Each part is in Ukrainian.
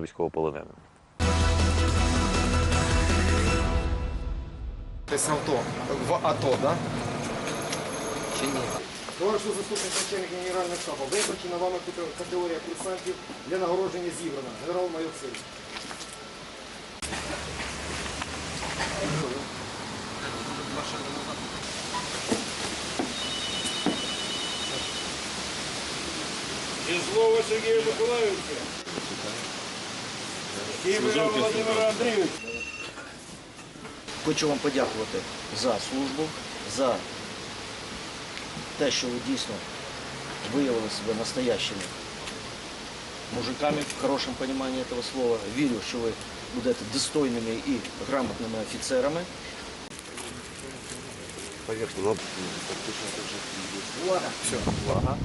військовополоненим. Десь авто в АТО, да? Чи ні? Товаришу заступник начальника генерального штабу, визначена вами категорія курсантів для нагородження зібрана. Генерал-майор Сирський. Слово Сергія Миколаївича. Києва Володимира Андрійовича. Хочу вам подякувати за службу, за те, що ви дійсно виявили себе настоящими мужиками в хорошому розумінні цього слова. Вірю, що ви будете достойними і грамотними офіцерами. Повірте, ну, фактично це вже Увага! Все. увага.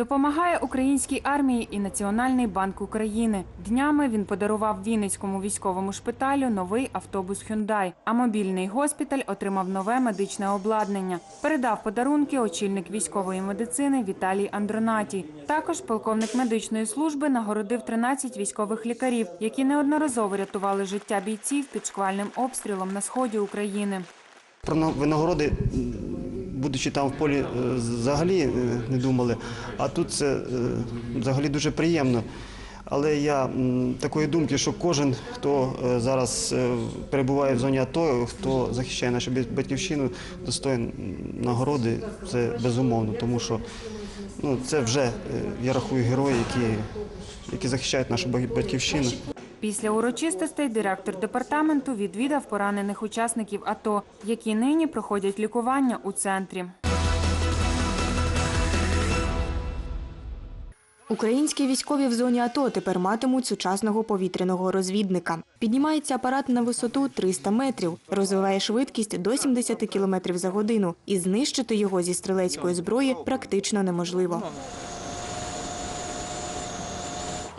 Допомагає українській армії і Національний банк України. Днями він подарував Вінницькому військовому шпиталю новий автобус Hyundai, а мобільний госпіталь отримав нове медичне обладнання. Передав подарунки очільник військової медицини Віталій Андронатій. Також полковник медичної служби нагородив 13 військових лікарів, які неодноразово рятували життя бійців під шквальним обстрілом на сході України. Про винагороди, будучи там в полі, е, взагалі е, не думали. А тут це е, взагалі дуже приємно. Але я такої думки, що кожен, хто зараз перебуває в зоні АТО, хто захищає нашу батьківщину, достоїн нагороди, це безумовно, тому що ну, це вже, я рахую, герої, які, які захищають нашу батьківщину. Після урочистостей директор департаменту відвідав поранених учасників АТО, які нині проходять лікування у центрі. Українські військові в зоні АТО тепер матимуть сучасного повітряного розвідника. Піднімається апарат на висоту 300 метрів, розвиває швидкість до 70 км за годину, і знищити його зі стрілецької зброї практично неможливо.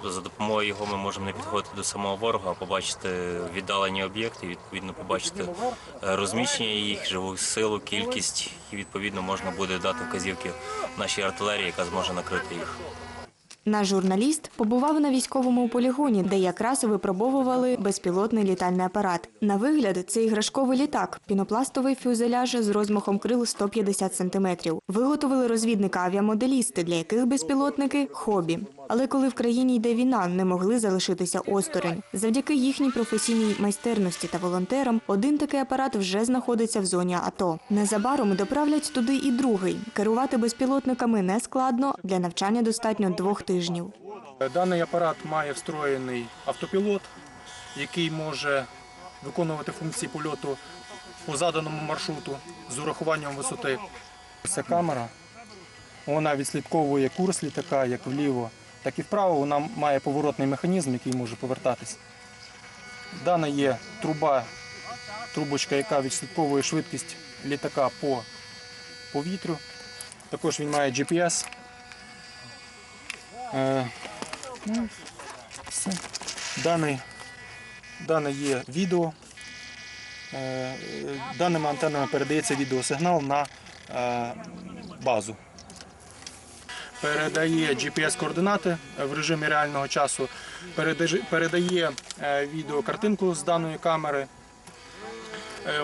За допомогою його ми можемо не підходити до самого ворога, а побачити віддалені об'єкти, відповідно побачити е, розміщення їх, живу силу, кількість, і відповідно можна буде дати вказівки нашій артилерії, яка зможе накрити їх. Наш журналіст побував на військовому полігоні, де якраз випробовували безпілотний літальний апарат. На вигляд це іграшковий літак, пінопластовий фюзеляж з розмахом крил 150 сантиметрів. Виготовили розвідника авіамоделісти, для яких безпілотники хобі. Але коли в країні йде війна, не могли залишитися осторонь. Завдяки їхній професійній майстерності та волонтерам, один такий апарат вже знаходиться в зоні АТО. Незабаром доправлять туди і другий. Керувати безпілотниками не складно. Для навчання достатньо двох тижнів. Даний апарат має встроєний автопілот, який може виконувати функції польоту по заданому маршруту з урахуванням висоти. Ця камера вона відслідковує курс літака як вліво, так і вправо. Вона має поворотний механізм, який може повертатись. Дана є труба, трубочка, яка відслідковує швидкість літака по повітрю. Також він має GPS. Е, ну. Дане, дане є відео. Е, Даними антенами передається відеосигнал на е, базу. Передає GPS-координати в режимі реального часу, передає відеокартинку з даної камери.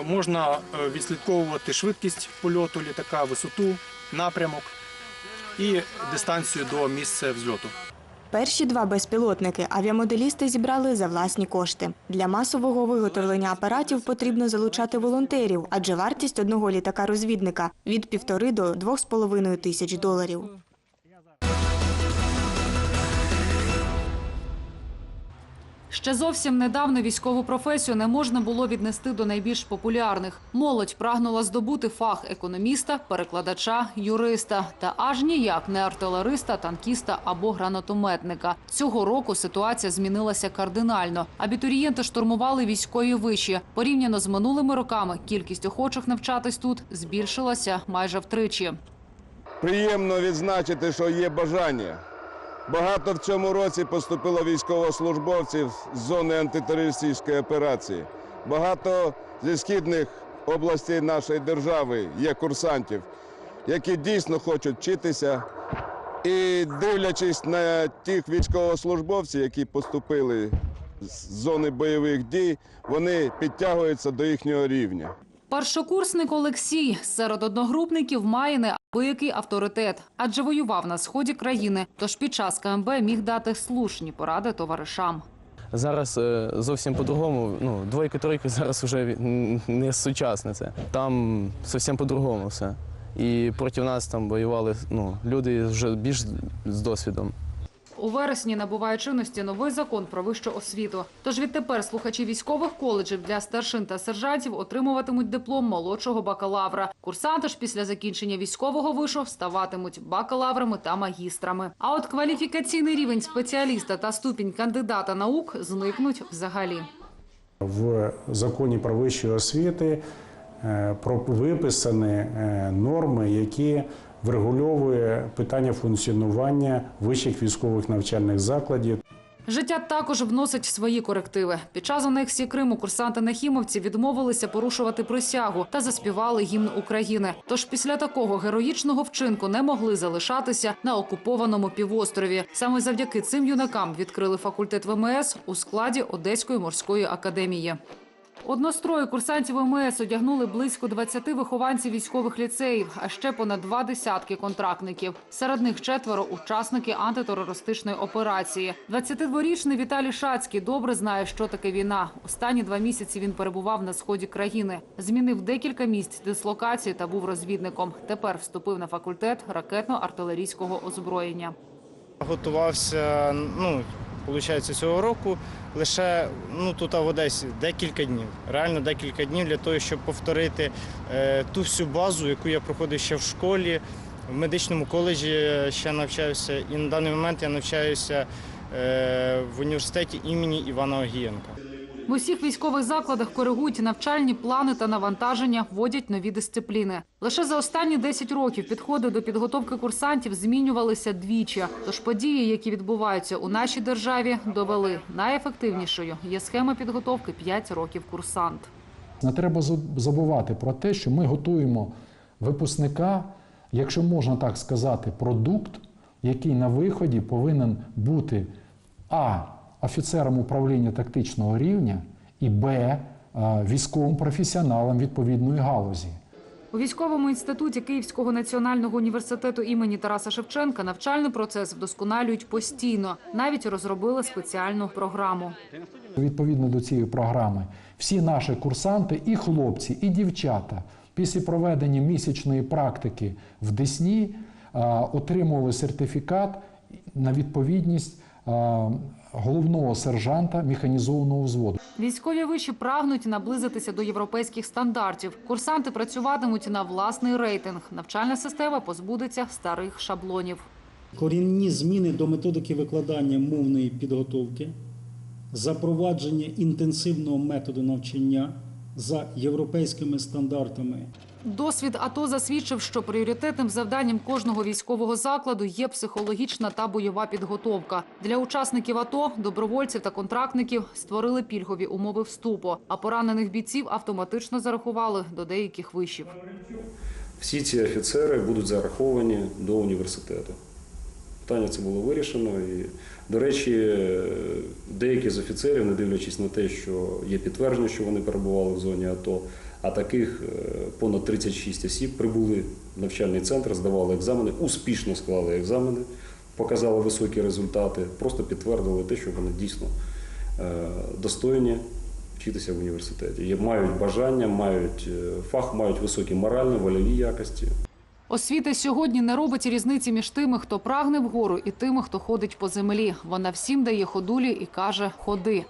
Можна відслідковувати швидкість польоту літака, висоту, напрямок і дистанцію до місця взльоту. Перші два безпілотники авіамоделісти зібрали за власні кошти. Для масового виготовлення апаратів потрібно залучати волонтерів, адже вартість одного літака-розвідника від півтори до двох з половиною тисяч доларів. Ще зовсім недавно військову професію не можна було віднести до найбільш популярних. Молодь прагнула здобути фах економіста, перекладача, юриста та аж ніяк не артилериста, танкіста або гранатометника. Цього року ситуація змінилася кардинально. Абітурієнти штурмували військові виші. Порівняно з минулими роками кількість охочих навчатись тут збільшилася майже втричі. Приємно відзначити, що є бажання. Багато в цьому році поступило військовослужбовців з зони антитерористичної операції. Багато зі східних областей нашої держави є курсантів. які дійсно хочуть вчитися. І дивлячись на тих військовослужбовців, які поступили з зони бойових дій, вони підтягуються до їхнього рівня. Першокурсник Олексій серед одногрупників має неабиякий авторитет, адже воював на сході країни. Тож під час КМБ міг дати слушні поради товаришам. Зараз е, зовсім по-другому. Ну, двойки-тройки зараз вже не сучасне це. Там зовсім по-другому все. І проти нас там воювали ну, люди вже більш з досвідом. У вересні набуває чинності новий закон про вищу освіту. Тож відтепер слухачі військових коледжів для старшин та сержантів отримуватимуть диплом молодшого бакалавра. Курсанти ж після закінчення військового вишу ставатимуть бакалаврами та магістрами. А от кваліфікаційний рівень спеціаліста та ступінь кандидата наук зникнуть взагалі. В законі про вищу освіти е, виписані е, норми, які врегульовує питання функціонування вищих військових навчальних закладів. Життя також вносить свої корективи. Під час анексії Криму курсанти нахімовці відмовилися порушувати присягу та заспівали гімн України. Тож після такого героїчного вчинку не могли залишатися на окупованому півострові. Саме завдяки цим юнакам відкрили факультет ВМС у складі Одеської морської академії. Однострої курсантів ВМС одягнули близько 20 вихованців військових ліцеїв, а ще понад два десятки контрактників. Серед них четверо учасники антитерористичної операції. 22-річний Віталій Шацький добре знає, що таке війна. Останні два місяці він перебував на сході країни. Змінив декілька місць дислокації та був розвідником. Тепер вступив на факультет ракетно-артилерійського озброєння. Готувався, ну, виходить, цього року лише ну, тут в Одесі декілька днів. Реально декілька днів для того, щоб повторити е, ту всю базу, яку я проходив ще в школі. В медичному коледжі ще навчаюся, і на даний момент я навчаюся е, в університеті імені Івана Огієнка. В усіх військових закладах коригують навчальні плани та навантаження, вводять нові дисципліни. Лише за останні 10 років підходи до підготовки курсантів змінювалися двічі. Тож події, які відбуваються у нашій державі, довели найефективнішою є схема підготовки 5 років курсант. Не треба забувати про те, що ми готуємо випускника, якщо можна так сказати, продукт, який на виході повинен бути а. Офіцером управління тактичного рівня і б. е, військовим професіоналом відповідної галузі. У військовому інституті Київського національного університету імені Тараса Шевченка навчальний процес вдосконалюють постійно. Навіть розробили спеціальну програму. Відповідно до цієї програми, всі наші курсанти, і хлопці, і дівчата, після проведення місячної практики в Десні е, отримували сертифікат на відповідність головного сержанта механізованого взводу. Військові виші прагнуть наблизитися до європейських стандартів. Курсанти працюватимуть на власний рейтинг. Навчальна система позбудеться старих шаблонів. корінні зміни до методики викладання мовної підготовки, запровадження інтенсивного методу навчання за європейськими стандартами. Досвід АТО засвідчив, що пріоритетним завданням кожного військового закладу є психологічна та бойова підготовка. Для учасників АТО, добровольців та контрактників створили пільгові умови вступу, а поранених бійців автоматично зарахували до деяких вишів. Всі ці офіцери будуть зараховані до університету. Питання це було вирішено. І, до речі, деякі з офіцерів, не дивлячись на те, що є підтвердження, що вони перебували в зоні АТО, а таких е, понад 36 осіб прибули в навчальний центр, здавали екзамени, успішно склали екзамени, показали високі результати, просто підтвердили те, що вони дійсно е, достойні вчитися в університеті. Мають бажання, мають е, фах, мають високі моральні, вольові якості. Освіта сьогодні не робить різниці між тими, хто прагне вгору, і тими, хто ходить по землі. Вона всім дає ходулі і каже «ходи».